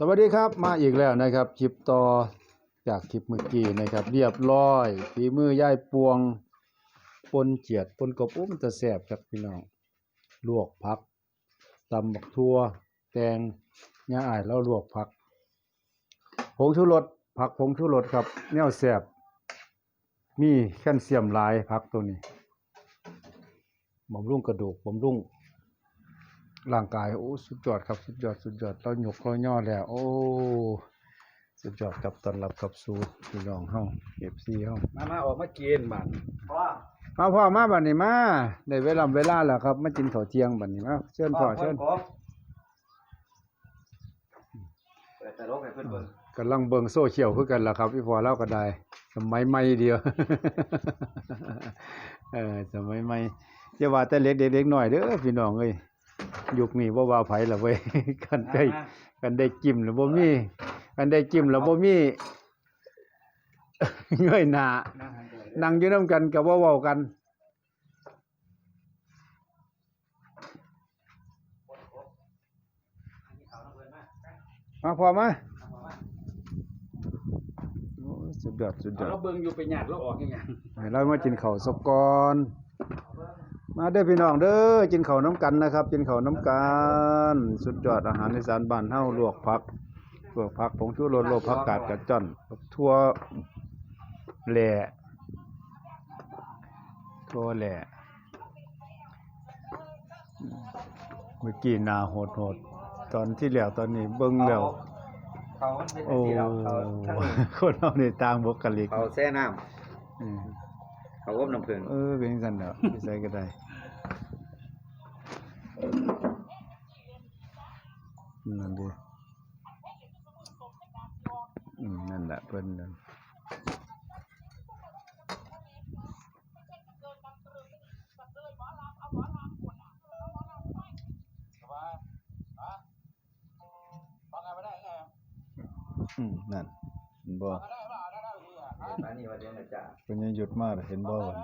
สวัสดีครับมาอีกแล้วนะครับคลิปต่อจากคลิปเมื่อกี้นะครับ เรียบร้อยฝีมือย่ายปวงปนเจียดปนกบอุ้มนจะแสบครับพี่น้องลวกผักตำบักทั่ว แตงยาอายแล้วลวกผักผงชูรสผักผงชูรสครับแนวแสบมีแคลเซียมหลายผักตัวนี้บำรุงกระดูกบำรุง ร่างกายโอ้สุดยอดครับสุดยอดสุดยอดเราหยกเราย่อแล้ว โอ้สุดยอดครับต้อนรับกับสู่พี่น้องเฮา FC เฮามามาออกมากินบัดเพราะว่ามาพ่อมาบัดนี้มาได้เวลาเวลาแล้วครับมากินข้าวเที่ยงบัดนี้มาเชิญพ่อเชิญเปิดตลกให้เพิ่นเบิ่งกำลังเบิ่งโซเชียลคือกันล่ะครับพี่พ่อเราก็ได้ สมัยใหม่เดียวเออสมัยใหม่อย่าว่าแต่เล็กเด็กๆน้อยเด้อพี่น้องเอ้ย ยุคนี้บ่ว่าไผล่ะเว้ยกันได้กันได้จิ้มแล้วบ่มีกันได้จิ้มแล้วบ่มีเงยหน้านั่งอยู่นํกันก็บ่เว้ากันมาพอมาโอ้ยสุดยอดสุดยอดเราเบิ่งอยู่ไปหยาดเราออกยังไงให้เรามากินข้าวสักก่อน มาเด้อพี่น้องเด้อกินข้าวน้ำกันนะครับ กินข้าวน้ำกันสุดยอดอาหารอีสานบ้านเฮาลวกผักลวกผักผงชูรสลวกผักกาดกระจ่อนทั่วแหล่ทั่วแหล่เมื่อกี้หนาโหดโหดๆตอนที่แล้วตอนนี้เบิ่งแล้วเขามันเป็นโอ้ที่เราเขาทั้งนี้คนเราในต่างบุคลิกเขาแช่น้อืมำเขาอบน้ำผึ้งเออเป็นกันเนาะพี่ใส่ก็ได้ นั่นดิอืมนั่นแหละเพิ่นนั่นอืมนั่นเห็นบ่อันนี้ว่าเดี๋ยวนะจ๊ะเพิ่นยังหยุดมาเห็นบ่วัน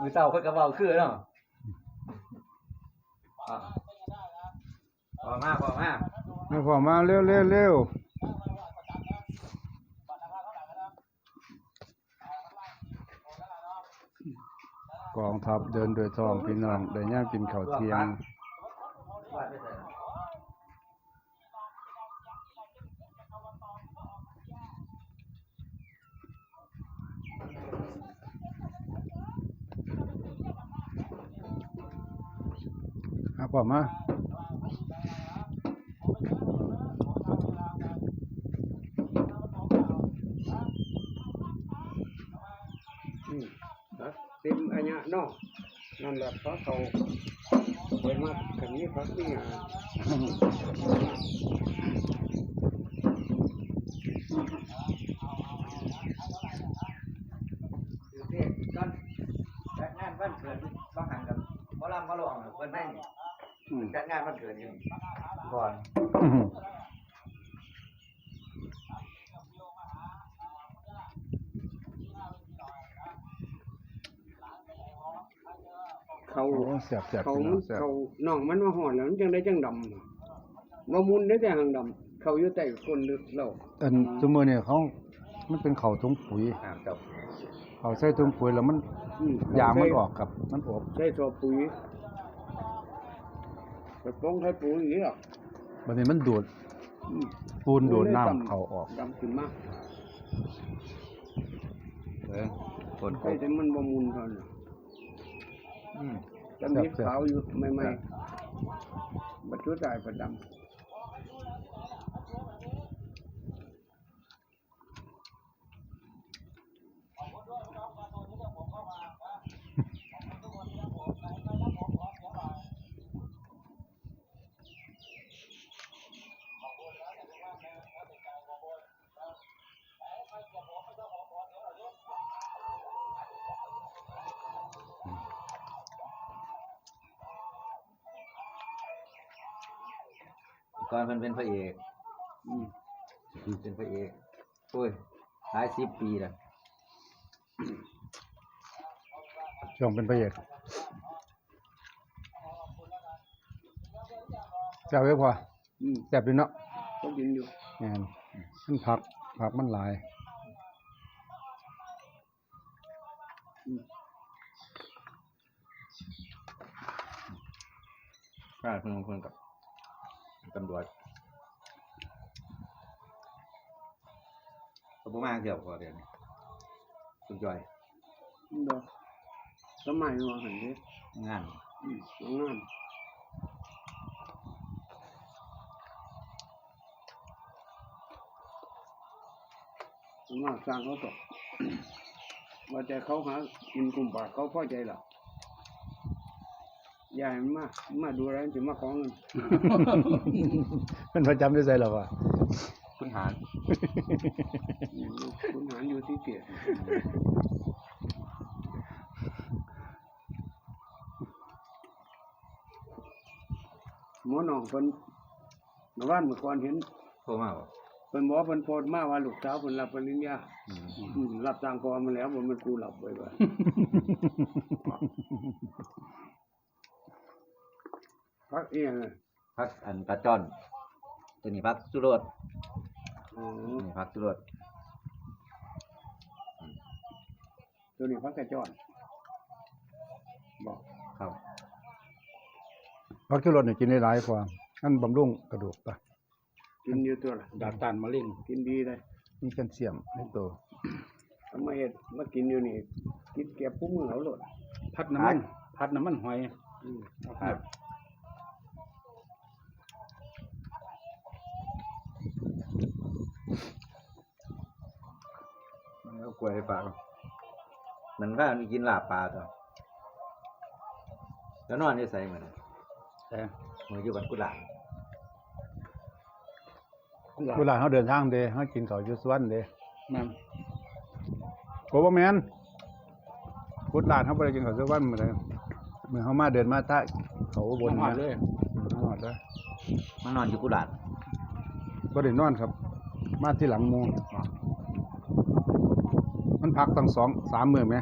มือเศร้าเพิ่นก็เว้าคือเนาะอะพอมาพอมามาพอมาเร็วเร็วเร็วกองทัพเดินโดวยท้องพี่น้องได้ย่ามกินข้าวเที่ยงวาดไปใส่ น่ะครับผมมานี่ครับเป็นอันเนี้ยเนาะนั่นแหละเพราะเขาไปมาคันนี้พักที่งานคือเทศกันจัดงานวันเกิดบ่หันกับบ่ลำบ่ร้องเพิ่นให้ อืมจัดงานวันเกิดนี่ก่อนเขาโอ้เสียบเสียบเขาพี่น้องเสียบเขาน้องมันมาหอดแล้วมันจังได้จังดำมามุนได้แต่หางดำเขาอยู่ใต้ก้นลึกเราอันซุมื้อนี้เขามันเป็นข้าวถุงปุ๋ยอ่าจบเขาใส่ถุงปุ๋ยแล้วมันอืมยางมันออกครับ มันอบใช้ทอปุ๋ย ไปป้องให้ปุ๋ยอย่างนี้หรอกบัดนี้มันดูดอืมปูนดูดน้ำเข้าออกดำขึ้นมาเออฝนใช่แต่มันบ่มุนเท่านั้นอืม จำเห็ดขาวอยู่ไม่ไม่บัดชุดได้ประดำ ก่อนเพิ่นเป็นพระเอกอืมเป็นพระเอกโอ้ยหลายสิบปีแล้วช่วงเป็นพระเอกแซ่บไว้พออืมแซ่บดีเนาะก็กินอยู่แม่นมันผักผักมันหลายใช่เพิ่นเพิ่นกับ ตำรวจก็บ่มาเกี่ยวกับเดี๋ยวนี้คุณจอยมันบ่สมัยว่าหันเด้งานอืมเอางานผมว่าสร้างเขาตกว่าแต่เขาหากินกลุ่มบาทเขาพอใจหรอกอ ย่าให้มันมามาดูอะไรมันจะมาของเงินเป็นประจำได้ใส่หรอวะคุณหารอืมคุณหารอยู่ที่เกียรติหมอน้องเพิ่นเมื่อวานเมื่อก่อนเห็นโทรมาบ่เพิ่นบอกว่าเพิ่นโพสต์มาว่าลูกสาวเพิ่นรับปริญญาอืมอืมรับจ้างพอมาแล้วบ่แมันกูรับไว้ว่า พักเอียงอะพักอันกระจ้อนตัวนี้พักสุรสอ๋อตัวนี้พักสุรสตัวนี้พักกระจอนบอกครับผักชูรสเนี่ยกินได้หลายกว่าอันบำรุงกระดูกปะกินอยู่ตัวละดาดต้านมะเร็งกินดีเลยมีแคลเซียมในตัวทำไมเฮ็ดมากินอยู่นี่ กินเก็บผู้มือเอาโลดพัดน้ำมันพัดน้ำมันหอยอืม เอาครับมันก็กล้วยให้ฝากมันก็มีกินลาบปลาตัวแล้วนอนอยู่ใส่เหมือนแต่มืออยู่บันกุหลาบเวลาเขาเดินทางเด้เขากินข้าวอยู่สวนเด้นั่นโกบ่แม่นพุทธลานเขาบ่ได้กินข้าวสวนมื้อใดมื้อเขามาเดินมาตะเขาอุบนหอดเลยอืมมาฮอดแล้วมันนอนอยู่กุหลาบบ่ได้นอนครับ มาที่หลังหมู่ มันพักตั้งสองสามมื้อแหม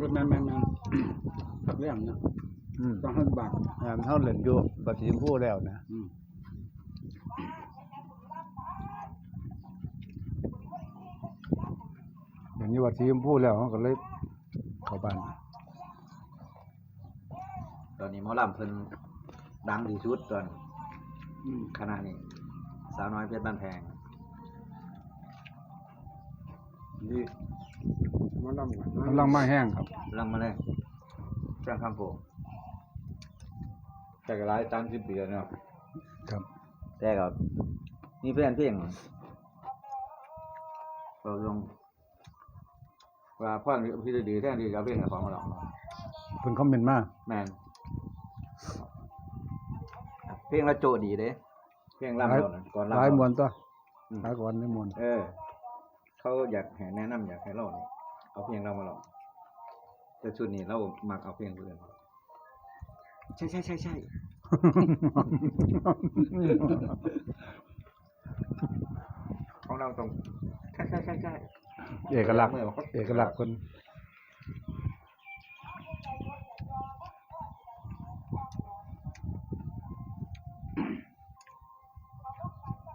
รถแม่นแม่นแม่นพักเรื่องนะอืมต้องให้บาทอ่าเฮาเล่นอยู่บัดสีชมพูแล้วนะอืมเห็นอยู่ว่าสีชมพูแล้วเขาก็เลยเข้าบ้านตอนนี้หมอลำเพิ่นดังที่สุดตอนอืมขณะนี้ สาวน้อยเพชรบ้านแพง ดีมาลำกันกำลังมาแห้งครับ ลังมาเลยจ้างข้ามโพงแต่ก็หลายตามสิบปีแล้วเนาะครับ แต่ก็มีเพื่อนเพียงเราลงว่าพ่อนพี่ดีๆแท้ดีจะเอาเพลงของมาหรอกเพิ่นคอมเมนต์มาแมนเพลงละโจดีเด้เพลงหลายลำก่อนก่อนหลายลำมวนตัวอืมหลายก่อนได้มวนเออ เขาอยากให้แนะนำอยากให้เราเนี่ยเอาเพลงเรามาลองแต่ชุดนี้เรามักเอาเพลงเพื่อนใช่ใช่ใช่ใช่ของเราตรงใช่ใช่ใช่ใช่เอกลักษณ์เมื่อวานเอกลักษณ์คน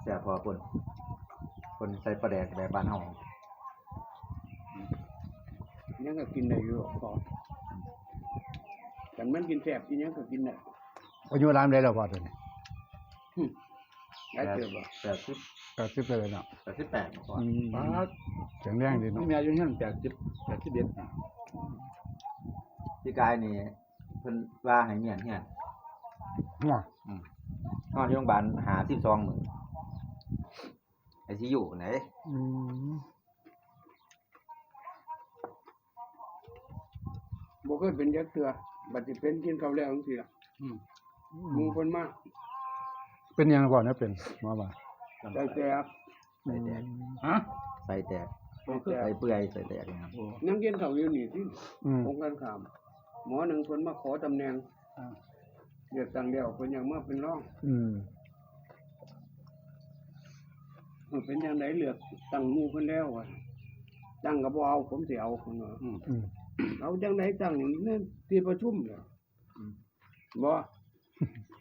แซ่บพอคนคนใส่ปลาแดกแบบบ้านเฮา ยังก็กินได้อยู่พอกันมันกินแซ่บกินหยังก็กินได้อายุรามได้แล้วพอตัวนี้ได้เจอบ่แปดสิบ80ไปเลยเนาะแปดสิบแปดพออืมปาดแข็งแรงดีนี่เนาะแม่อายุยังแปดสิบแปดสิบเอ็ดอะพี่กายนี่เพิ่นว่าให้เมียนเฮียนว้าอืมนอนที่โรงพยาบาลหาสิบสองมื้อไอซียูไหนอืม บ่เคยเป็นยักษ์เตือบัดสิเป็นกินข้าวแล้วจังซี่ล่ะอืมหมู่เพิ่นมาเป็นยังก่อนนะเป็นหมาว่าได้แต่ใส่แตกฮะใส่แตกได้แต่ใส่เปื่อยใส่แตกนะครับโอ้ยังกินข้าวอยู่นี่สิอืม องค์การขาม หมอหนึ่งเพิ่นมาขอตำแหน่งอ่าเดือดตังเดียวเพิ่นยังมาเป็นรองอืมเออเป็นจังไดเลือกตั้งหมู่เพิ่นแล้วอะตั้งก็บ่เอาผมสิเอาเพิ่นว่าอืมอืม เอาจังไดจังนี่ที่ประชุมเนี่ยอืมบ่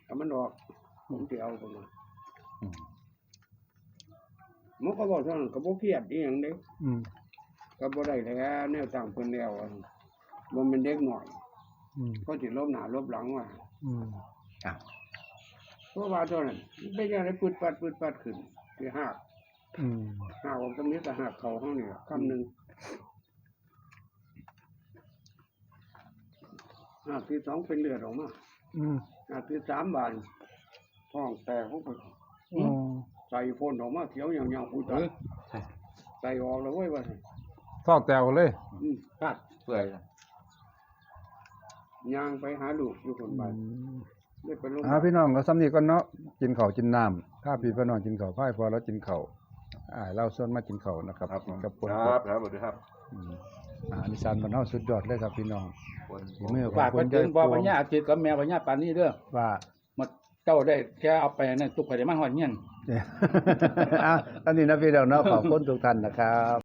ถ้ามันออก ผมสิเอาพุ่นน่ะอืมมันก็บอกเท่านั้นก็บ่เครียดอีหยังเด้อืมก็บ่ได้แท้แนวตั้งเพิ่นแล้วอะบ่แม่นเด็กน้อยอืมก็สิลบหน้าลบหลังว่าอืมอะเพราะว่าเท่านั้นมันเป็นจังไดปึดปัดปึดปัดขึ้นสิหักอืมหักออกตรงนี้ก็หักเข้าเฮานี่ล่ะคำหนึง หักที่สองเป็นเลือดออกมาอืมหักที่สามบานท้องแตกพวกไปอ๋อใส่พ่นออกมาเขียวอย่างๆผู้ตายใส่ออกแล้วเว้ยว่าซั่นท้องแตวเลย อืมครับเปื่อยนะย่างไปหาลูกอยู่คนอืบ้านมได้ไปลง อ่าพี่น้องก็ซ้ำนี้ก่อนเนาะกินข้าวกินน้ำถ้าพี่พี่น้องกินข้าวพ่ายพอแล้วกินข้าวอ่าเราส่วนมากินข้าวนะครับครับกินกับปนครับครับสวัสดีครับ อืม อ่านิสานบ้านเฮาสุดยอดเลยครับพี่น้องคนฝีมือฝากไปถึงพ่อปัญญาอาทิตย์กับแม่ปัญญาปานนี้เด้อว่า มาเจ้าได้แค่เอาไปนั่นทุกไปได้มาฮอดเงี้ยน อะอันนี้นะพี่น้องเนาะขอบคุณทุกท่านนะครับ